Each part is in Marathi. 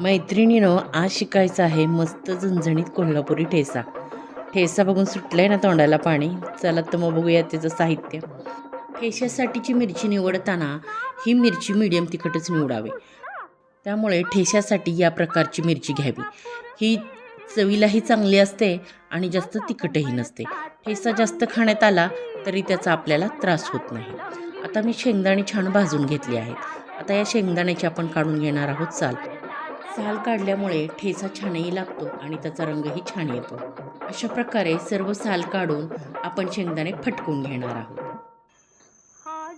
मैत्रिणीनं आज शिकायचं आहे मस्त झणझणीत कोल्हापुरी ठेसा. ठेसा बघून सुटलंय ना तोंडाला पाणी. चला तर मग बघूया त्याचं साहित्य. ठेशासाठीची मिरची निवडताना ही मिरची मीडियम तिखटच निवडावी. त्यामुळे ठेशासाठी या प्रकारची मिरची घ्यावी. ही चवीलाही चांगली असते आणि जास्त तिखटही नसते. ठेसा जास्त खाण्यात आला तरी त्याचा आपल्याला त्रास होत नाही. आता मी शेंगदाणे छान भाजून घेतले आहेत. आता या शेंगदाण्याची आपण काढून घेणार आहोत चाल साल काढल्यामुळे ठेचा छानही लागतो आणि त्याचा रंगही छान येतो. अशा प्रकारे सर्व साल काढून आपण शेंगदाणे फटकून घेणार आहोत.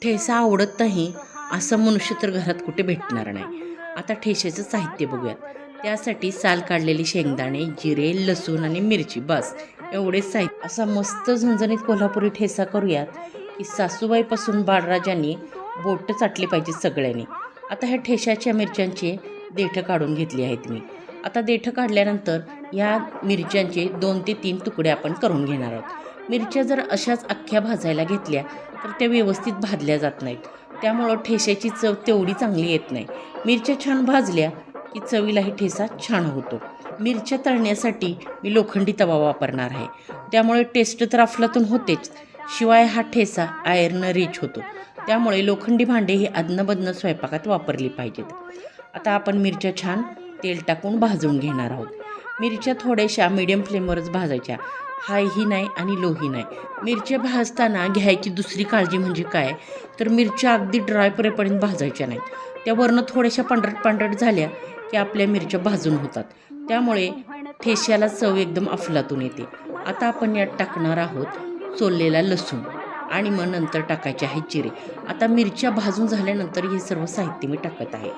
ठेसा आवडत नाही असं मनुष्य तर घरात कुठे भेटणार नाही. आता ठेशाचं साहित्य बघूयात. त्यासाठी साल काढलेले शेंगदाणे जिरे लसूण आणि मिरची बस एवढेच साहित्य. असा मस्त झणझणीत कोल्हापुरी ठेसा करूयात की सासूबाईपासून बाळराजांनी बोटं चाटली पाहिजे सगळ्यांनी. आता ह्या ठेशाच्या मिरच्यांचे देठं काढून घेतली आहेत मी. आता देठं काढल्यानंतर या मिरच्यांचे दोन ते तीन तुकडे आपण करून घेणार आहोत. मिरच्या जर अशाच अख्ख्या भाजायला घेतल्या तर त्या व्यवस्थित भाजल्या जात नाहीत. त्यामुळं ठेश्याची चव तेवढी चांगली येत नाही. मिरच्या छान भाजल्या की चवीलाही ठेसा छान होतो. मिरच्या तळण्यासाठी मी लोखंडी तवा वापरणार आहे. त्यामुळे टेस्ट तर अफलातून होतेच. शिवाय हा ठेसा आयर्न रिच होतो. त्यामुळे लोखंडी भांडे ही अदनबदनं स्वयंपाकात वापरली पाहिजेत. आता आपण मिरच्या छान तेल टाकून भाजून घेणार आहोत. मिरच्या थोड्याशा मीडियम फ्लेमवरच भाजायच्या. हायही नाही आणि लोही नाही. मिरच्या भाजताना घ्यायची दुसरी काळजी म्हणजे काय? तर मिरच्या अगदी ड्राय परेपर्यंत भाजायच्या नाहीत. त्या वरनं थोड्याशा पांढरट पांढरट झाल्या की आपल्या मिरच्या भाजून होतात. त्यामुळे ठेश्याला चव एकदम अफलातून येते. आता आपण यात टाकणार आहोत सोललेला लसूण आणि मग नंतर टाकायचे आहे जिरे आता मिरच्या भाजून झाल्यानंतर हे सर्व साहित्य मी टाकत आहे.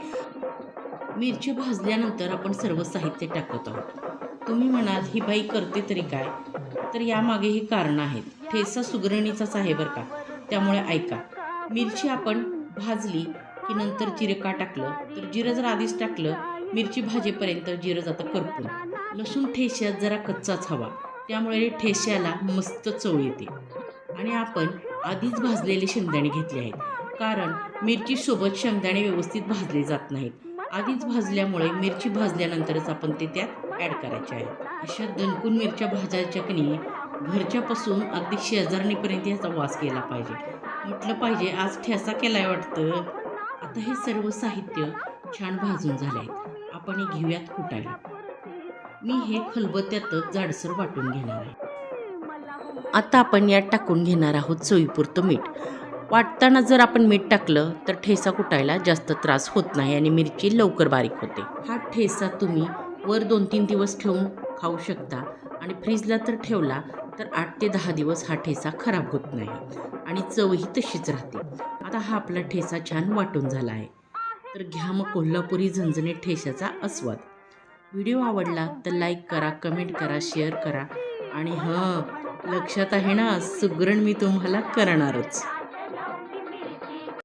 मिरची भाजल्यानंतर आपण सर्व साहित्य टाकत आहोत. तुम्ही म्हणाल ही बाई करते तरी काय? तर यामागे ही कारणं आहेत. ठेसा सुगरणीचाच आहे बरं का? त्यामुळे ऐका. मिरची आपण भाजली की नंतर जिरं का टाकलं? तर जिरं जर आधीच टाकलं मिरची भाजेपर्यंत जिरं जातं करपून. लसूण ठेश्यात जरा कच्चाच हवा. त्यामुळे ठेश्याला मस्त चव येते. आणि आपण आधीच भाजलेले शेंगदाणे घेतले आहेत. कारण मिरचीसोबत शेंगदाणे व्यवस्थित भाजले जात नाहीत. आधीच भाजल्यामुळे मिरची भाजल्यानंतरच आपण ते त्यात ॲड करायचे आहे. अशा दणकून मिरच्या भाजायच्या कनी घरच्यापासून अगदी शेजारणीपर्यंत याचा वास केला पाहिजे. म्हटलं पाहिजे आज ठेसा केलाय वाटतं. आता हे सर्व साहित्य छान भाजून झाले आहेत आपण हे घेऊयात कुटायला. मी हे खलबत्त्यातच जाडसर वाटून घेणार आहे. आता आपण यात टाकून घेणार आहोत सोयीपुरतं मीठ. वाटताना जर आपण मीठ टाकलं तर ठेसा कुटायला जास्त त्रास होत नाही आणि मिरची लवकर बारीक होते. हा ठेसा तुम्ही वर दोन तीन दिवस ठेवून खाऊ शकता आणि फ्रीजला तर ठेवला तर आठ ते दहा दिवस हा ठेसा खराब होत नाही आणि चवही तशीच राहते. आता हा आपला ठेसा छान वाटून झाला आहे. तर घ्या मग कोल्हापुरी झणझणीत ठेशाचा आस्वाद. व्हिडिओ आवडला तर लाईक करा कमेंट करा शेअर करा आणि ह लक्षात आहे ना सुगरण मी तुम्हाला करणारच.